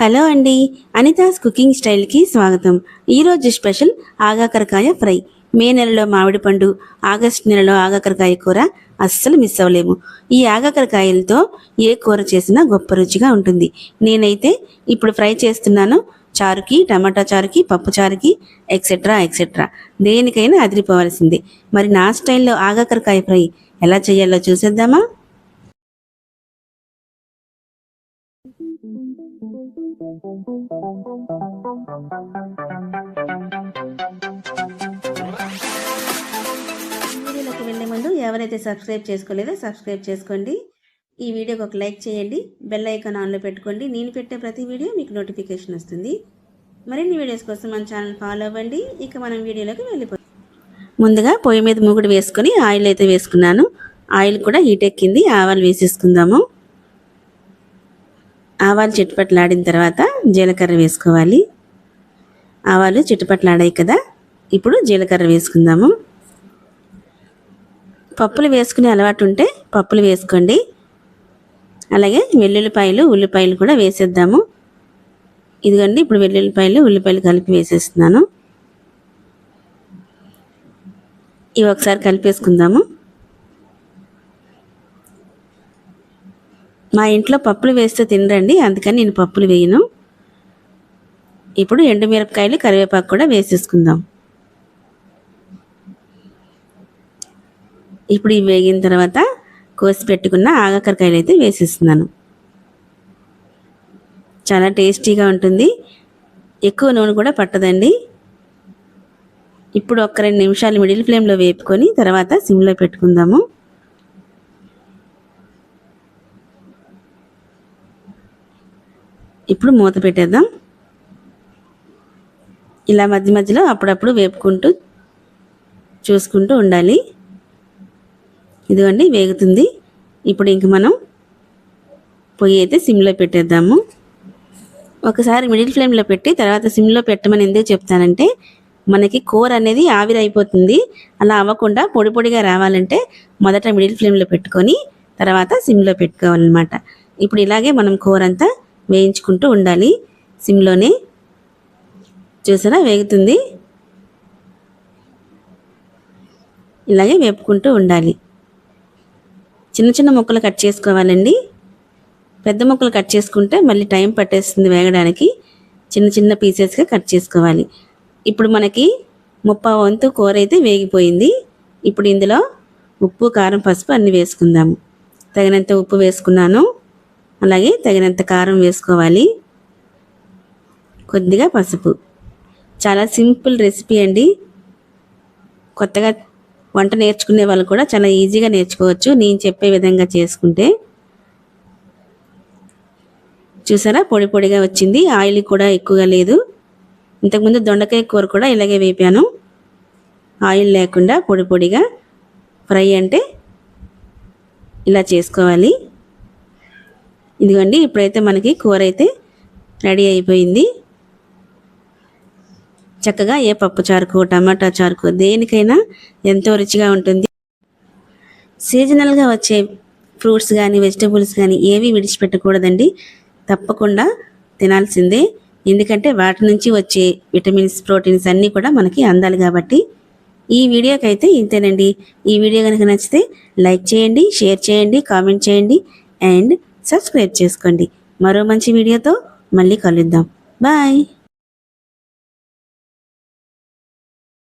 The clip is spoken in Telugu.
హలో అండి అనితాస్ కుకింగ్ స్టైల్కి స్వాగతం. ఈరోజు స్పెషల్ ఆగాకరకాయ ఫ్రై. మే నెలలో మామిడి పండు ఆగస్ట్ నెలలో ఆగాకరకాయ కూర అస్సలు మిస్ అవ్వలేము. ఈ ఆగాకరకాయలతో ఏ కూర చేసినా గొప్ప రుచిగా ఉంటుంది. నేనైతే ఇప్పుడు ఫ్రై చేస్తున్నాను. చారుకి టమాటా చారుకి పప్పు చారుకి ఎక్సెట్రా ఎక్సెట్రా దేనికైనా అదిరిపోవాల్సిందే. మరి నా స్టైల్లో ఆగాకరకాయ ఫ్రై ఎలా చేయాలో చూసేద్దామా? వీడియోలోకి వెళ్ళే ముందు ఎవరైతే సబ్స్క్రైబ్ చేసుకోలేదో సబ్స్క్రైబ్ చేసుకోండి. ఈ వీడియోకి ఒక లైక్ చేయండి. బెల్ ఐకాన్ ఆన్లో పెట్టుకోండి. నేను పెట్టే ప్రతి వీడియో మీకు నోటిఫికేషన్ వస్తుంది. మరిన్ని వీడియోస్ కోసం మన ఛానల్ ఫాలో అవ్వండి. ఇక మనం వీడియోలోకి వెళ్ళిపోతాం ముందుగా పొయ్యి మీద మూగుడు వేసుకొని ఆయిల్ అయితే వేసుకున్నాను. ఆయిల్ కూడా హీట్ ఎక్కింది. ఆవాలు వేసేసుకుందాము. ఆవాలు చిట్టుపట్లాడిన తర్వాత జీలకర్ర వేసుకోవాలి. ఆవాలు చిట్టుపట్లాడాయి కదా ఇప్పుడు జీలకర్ర వేసుకుందాము. పప్పులు వేసుకునే అలవాటు ఉంటే పప్పులు వేసుకోండి. అలాగే వెల్లుల్లిపాయలు ఉల్లిపాయలు కూడా వేసేద్దాము. ఇదిగోండి ఇప్పుడు వెల్లుల్లిపాయలు ఉల్లిపాయలు కలిపి వేసేస్తున్నాను. ఇవి ఒకసారి కలిపేసుకుందాము. మా ఇంట్లో పప్పులు వేస్తే తినరండి అందుకని నేను పప్పులు వేయను. ఇప్పుడు ఎండుమిరపకాయలు కరివేపాకు కూడా వేసేసుకుందాం. ఇప్పుడు ఇవి వేగిన తర్వాత కోసి పెట్టుకున్న ఆగకరకాయలు అయితే వేసేస్తున్నాను. చాలా టేస్టీగా ఉంటుంది. ఎక్కువ నూనె కూడా పట్టదండి. ఇప్పుడు ఒక రెండు నిమిషాలు మిడిల్ ఫ్లేమ్లో వేపుకొని తర్వాత సిమ్లో పెట్టుకుందాము. ఇప్పుడు మూత పెట్టేద్దాం. ఇలా మధ్య మధ్యలో అప్పుడప్పుడు వేపుకుంటూ చూసుకుంటూ ఉండాలి. ఇదిగోండి వేగుతుంది. ఇప్పుడు ఇంక మనం పొయ్యి అయితే సిమ్లో పెట్టేద్దాము. ఒకసారి మిడిల్ ఫ్లేమ్లో పెట్టి తర్వాత సిమ్లో పెట్టమని ఎందుకు చెప్తానంటే మనకి కూర అనేది ఆవిరి అయిపోతుంది. అలా అవ్వకుండా పొడి పొడిగా రావాలంటే మొదట మిడిల్ ఫ్లేమ్లో పెట్టుకొని తర్వాత సిమ్లో పెట్టుకోవాలన్నమాట. ఇప్పుడు ఇలాగే మనం కూర అంతా వేయించుకుంటూ ఉండాలి. సిమ్లోనే చూసారా వేగుతుంది. ఇలాగే వేపుకుంటూ ఉండాలి. చిన్న చిన్న ముక్కలు కట్ చేసుకోవాలండి. పెద్ద ముక్కలు కట్ చేసుకుంటే మళ్ళీ టైం పట్టేస్తుంది వేగడానికి. చిన్న చిన్న పీసెస్గా కట్ చేసుకోవాలి. ఇప్పుడు మనకి ముప్పా వంతు కూర అయితే వేగిపోయింది. ఇప్పుడు ఇందులో ఉప్పు కారం పసుపు అన్నీ వేసుకుందాము. తగినంత ఉప్పు వేసుకున్నాను. అలాగే తగినంత కారం వేసుకోవాలి. కొద్దిగా పసుపు. చాలా సింపుల్ రెసిపీ అండి. కొత్తగా వంట నేర్చుకునే వాళ్ళు కూడా చాలా ఈజీగా నేర్చుకోవచ్చు. నేను చెప్పే విధంగా చేసుకుంటే. చూసారా? పొడి పొడిగా వచ్చింది. ఆయిల్ కూడా ఎక్కువగా లేదు. ఇంతకుముందు దొండకాయ కూర కూడా ఇలాగే వేపాను. ఆయిల్ లేకుండా పొడి పొడిగా ఫ్రై అంటే ఇలా చేసుకోవాలి. ఇదిగోండి ఇప్పుడైతే మనకి కూర అయితే రెడీ అయిపోయింది. చక్కగా ఏ పప్పు చారుకు టమాటా చారుకు దేనికైనా ఎంతో రుచిగా ఉంటుంది. సీజనల్గా వచ్చే ఫ్రూట్స్ కానీ వెజిటబుల్స్ కానీ ఏవి విడిచిపెట్టకూడదండి. తప్పకుండా తినాల్సిందే. ఎందుకంటే వాటి నుంచి వచ్చే విటమిన్స్ ప్రోటీన్స్ అన్నీ కూడా మనకి అందాలి కాబట్టి. ఈ వీడియోకి అయితే ఇంతేనండి. ఈ వీడియో కనుక నచ్చితే లైక్ చేయండి షేర్ చేయండి కామెంట్ చేయండి. అండ్ సబ్స్క్రైబ్ చేసుకోండి. మరో మంచి వీడియోతో మళ్ళీ కలుద్దాం. బాయ్